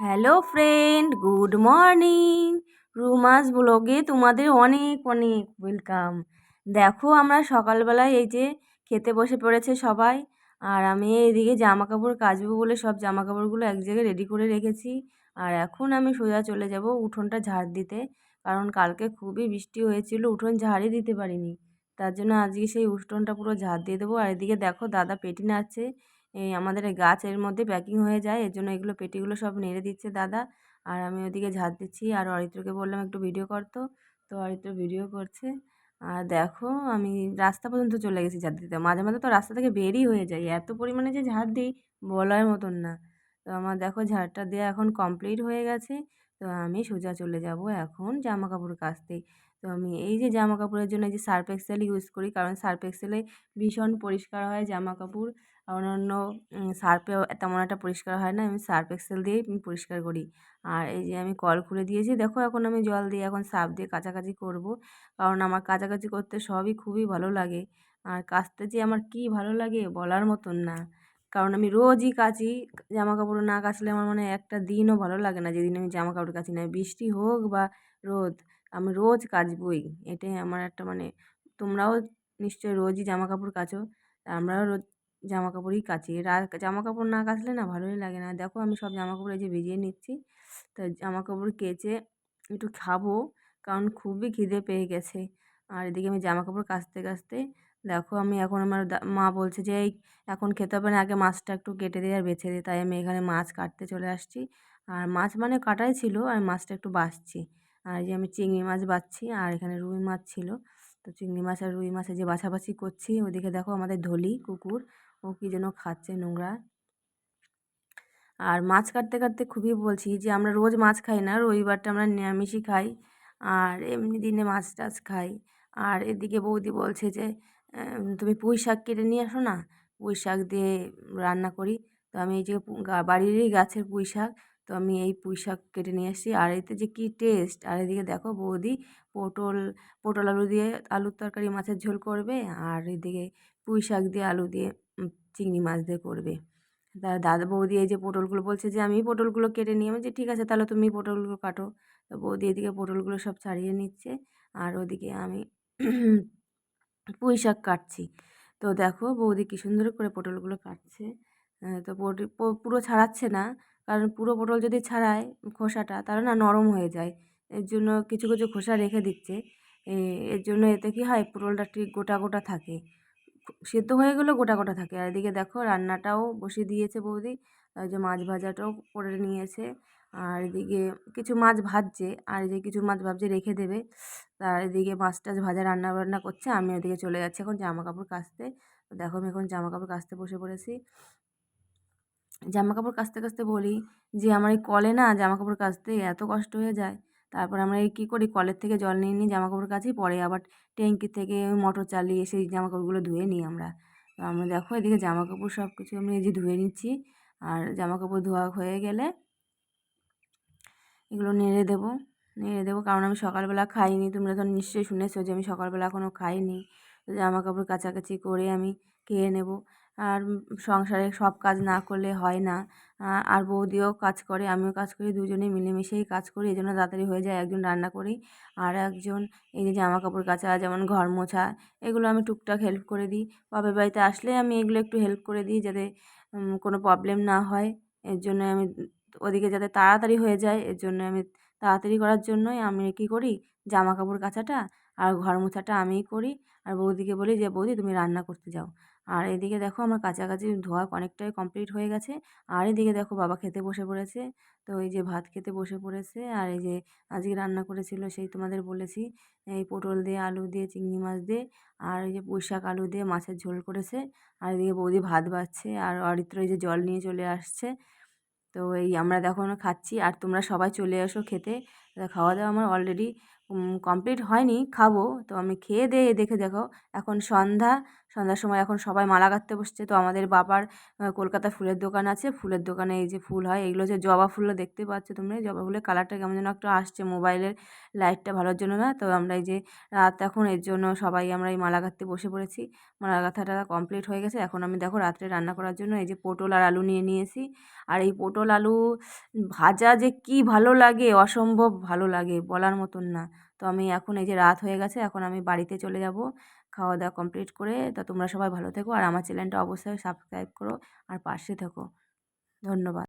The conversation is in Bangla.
Hello friend, good morning. Ruma's ব্লগে তোমাদের অনেক অনেক ওয়েলকাম। দেখো আমরা সকালবেলায় এই যে খেতে বসে পড়েছে সবাই, আর আমি এদিকে জামা কাপড় কাচবো বলে সব জামা কাপড়গুলো এক জায়গায় রেডি করে রেখেছি। আর এখন আমি সোজা চলে যাব উঠোনটা ঝাড় দিতে, কারণ কালকে খুবই বৃষ্টি হয়েছিল, উঠোন ঝাড়ই দিতে পারিনি। তার জন্য আজকে সেই উঠোনটা পুরো ঝাড় দিয়ে দেবো। আর এদিকে দেখো দাদা পেটি নাড়ছে এই আমাদের গাছের মধ্যে প্যাকিং হয়ে যায়। এর জন্য এগুলো পেটিগুলো সব নেড়ে দিচ্ছে দাদা। আর আমি ওদিকে ঝাড় দিচ্ছি। আর অরিত্রকে বললাম, একটু ভিডিও করতো তো। অরিত্র ভিডিও করছে। আর দেখো, আমি রাস্তা পর্যন্ত চলে গেছি ঝাড় দিতে। মাঝে মাঝে তো রাস্তা থেকে বেরই হয়ে যায়। এত পরিমাণে যে ঝাড় দিই, বলার মতন না। তো আমার দেখো ঝাড়টা দেওয়া এখন কমপ্লিট হয়ে গেছে। তো আমি সোজা চলে যাব এখন জামা কাপড় কাচতে। তো আমি এই যে জামা কাপড়ের জন্য যে সার্ফ এক্সেল ইউজ করি, কারণ সার্ফ এক্সেলে ভীষণ পরিষ্কার হয় জামা কাপড় অন্যান্য সার্ফেও তেমন একটা পরিষ্কার হয় না। আমি সার্ফ এক্সেল দিয়েই পরিষ্কার করি। আর এই যে আমি কল খুলে দিয়েছি, দেখো এখন আমি জল দিয়ে এখন সার্ফ দিয়ে কাচাকাচি করব। কারণ আমার কাচাকাচি করতে সবই খুবই ভালো লাগে। আর কাচতে যে আমার কী ভালো লাগে বলার মতন না। কারণ আমি রোজই কাচি জামা কাপড় না কাচলে আমার মানে একটা দিনও ভালো লাগে না। যেদিন আমি জামা কাপড় কাচি না, বৃষ্টি হোক বা রোদ, আমি রোজ কাচবই। এটাই আমার একটা মানে তোমরাও নিশ্চয়ই রোজই জামা কাপড় কাচো, আমরাও রোজ জামা কাপড়ই কাচি জামা কাপড় না কাচলে না ভালোই লাগে না। দেখো আমি সব জামা কাপড় এই যে ভিজিয়ে নিচ্ছি, তো জামা কাপড় কেচে একটু খাব কারণ খুবই খিদে পেয়ে গেছে। আর এদিকে আমি জামা কাপড় কাচতে কাচতে দেখো আমি এখন আমার মা বলছে যে এই এখন খেতে হবে না, আগে মাছটা একটু কেটে দিয়ে আর বেছে দিই তাই আমি এখানে মাছ কাটতে চলে আসছি। আর মাছ মানে কাটাই ছিল, আর মাছটা একটু বাছছি আর যে আমি চিংড়ি মাছ বাছছি আর এখানে রুই মাছ ছিল। তো চিংড়ি মাছ আর রুই মাছে যে বাছাবাছি করছি, ওদিকে দেখো আমাদের ধলি, কুকুর ও কী যেন খাচ্ছে নোংরা। আর মাছ কাটতে কাটতে খুবই বলছি যে, আমরা রোজ মাছ খাই না, রবিবারটা আমরা নিরামিষই খাই আর এমনি দিনে মাছ টাছ খাই। আর এদিকে বৌদি বলছে যে তুমি পুঁই শাক কেটে নিয়ে আসো না, পুঁই শাক দিয়ে রান্না করি। তো আমি এই যে বাড়িরই গাছের পুঁই শাক, তো আমি এই পুঁই শাক কেটে নিয়ে আসছি। আর এতে যে কী টেস্ট আর এদিকে দেখো বৌদি পটল পটল আলু দিয়ে আলুর তরকারি মাছের ঝোল করবে, আর এদিকে পুঁই শাক দিয়ে আলু দিয়ে চিংড়ি মাছ দিয়ে করবে। তা দাদা বৌদি এই যে পটলগুলো বলছে যে, আমি পটলগুলো কেটে নিয়ে আমি যে ঠিক আছে, তাহলে তুমি পটলগুলো কাটো। তো বৌদি এদিকে পটলগুলো সব ছাড়িয়ে নিচ্ছে আর ওদিকে আমি পুঁই শাক কাটছি। তো দেখো বৌদি কী সুন্দর করে পটলগুলো কাটছে। তো পুরো ছাড়াচ্ছে না, কারণ পুরো পটল যদি ছাড়ায় খোসাটা, তাহলে না নরম হয়ে যায়। এর জন্য কিছু কিছু খোসা রেখে দিচ্ছে। এর জন্য এতে কী হয়, পটলটা ঠিক গোটা গোটা থাকে। সেদ্ধ হয়ে গেলেও গোটা গোটা থাকে। আর এদিকে দেখো রান্নাটাও বসিয়ে দিয়েছে বৌদি। ওই যে মাছ ভাজাটাও করে নিয়েছে। আর এদিকে কিছু মাছ ভাজছে। আর যে কিছু মাছ ভাবছে রেখে দেবে। আর এদিকে মাছ টাছ ভাজা, রান্না বান্না করছে। আমি ওদিকে চলে যাচ্ছি এখন জামা কাপড় কাচতে। দেখো আমি এখন জামা কাপড় কাচতে বসে পড়েছি। জামা কাপড় কাচতে কাচতে বলি যে, আমার এই কলে না জামা কাপড় কাচতে এত কষ্ট হয়ে যায়। তারপর আমরা কী করি? কলের থেকে জল নিয়ে নিই জামা কাপড় কাচি পরে আবার ট্যাঙ্কি থেকে মোটর চালিয়ে সেই জামা কাপড়গুলো ধুয়ে নিই আমরা। আমরা দেখো এদিকে জামা কাপড় সব কিছু আমি এই যে ধুয়ে নিচ্ছি, আর জামা কাপড় ধোয়া হয়ে গেলে এগুলো নেড়ে দেবো নেড়ে দেবো। কারণ আমি সকালবেলা খাইনি, তোমরা তো নিশ্চয়ই শুনেছো যে আমি সকালবেলা এখনও খাইনি। জামা কাপড় কাচাকাচি করে আমি খেয়ে নেব। আর সংসারে সব কাজ না করলে হয় না। আর বৌদিও কাজ করে, আমিও কাজ করি, দুজনেই মিলেমিশেই কাজ করি এই জন্য তাড়াতাড়ি হয়ে যায় একজন রান্না করি আর একজন এই যে জামা কাপড় কাচা, যেমন ঘর মোছা, এগুলো আমি টুকটাক হেল্প করে দিই। বাপের বাড়িতে আসলে আমি এগুলো একটু হেল্প করে দিই যাতে কোনো প্রবলেম না হয়। এর জন্য আমি ওদিকে যাতে তাড়াতাড়ি হয়ে যায়, এর জন্য আমি তাড়াতাড়ি করার জন্যই আমি কী করি জামা কাপড় কাচাটা আর ঘর মোছাটা আমিই করি। আর বৌদিকে বলি যে, বৌদি তুমি রান্না করতে যাও। আর এদিকে দেখো আমার কাছাকাছি ধোয়া অনেকটাই কমপ্লিট হয়ে গেছে। আর এদিকে দেখো বাবা খেতে বসে পড়েছে। তো এই যে ভাত খেতে বসে পড়েছে। আর এই যে আজকে রান্না করেছিল সেই তোমাদের বলেছি, এই পটল দিয়ে, আলু দিয়ে, চিংড়ি মাছ দিয়ে, আর এই যে পুঁইশাক আলু দিয়ে মাছের ঝোল করেছে। আর এদিকে বৌদি ভাত বাচ্ছে আর অরিত্র এই যে জল নিয়ে চলে আসছে। তো এই আমরা দেখো খাচ্ছি। আর তোমরা সবাই চলে এসো খেতে। খাওয়া দাওয়া আমার অলরেডি কমপ্লিট হয়নি, খাব। তো আমি খেয়ে দিয়ে দেখে দেখো, এখন সন্ধ্যা। সন্ধ্যার সময় এখন সবাই মালা গাঁথতে বসছে। তো আমাদের বাবার কলকাতা ফুলের দোকান আছে। ফুলের দোকানে এই যে ফুল হয়, এগুলো যে জবা ফুলও দেখতে পাচ্ছ তোমরা জবা ফুলের কালারটা কেমন যেন একটু আসছে মোবাইলের লাইটটা ভালোর জন্য না। তো আমরা এই যে রাত এখন, এর জন্য সবাই আমরা এই মালা গাঁথতে বসে পড়েছি। মালা গাঁথাটা কমপ্লিট হয়ে গেছে। এখন আমি দেখো রাত্রে রান্না করার জন্য এই যে পটল আর আলু নিয়ে নিয়েছি। আর এই পটল আলু ভাজা যে কি ভালো লাগে, অসম্ভব ভালো লাগে বলার মতন না। তো আমি এখন এই যে রাত হয়ে গেছে, এখন আমি বাড়িতে চলে যাব। খাওয়া দাওয়া কমপ্লিট করে তো তোমরা সবাই ভালো থেকো। আর আমার চ্যানেলটা অবশ্যই সাবস্ক্রাইব করো আর পাশে থেকো। ধন্যবাদ।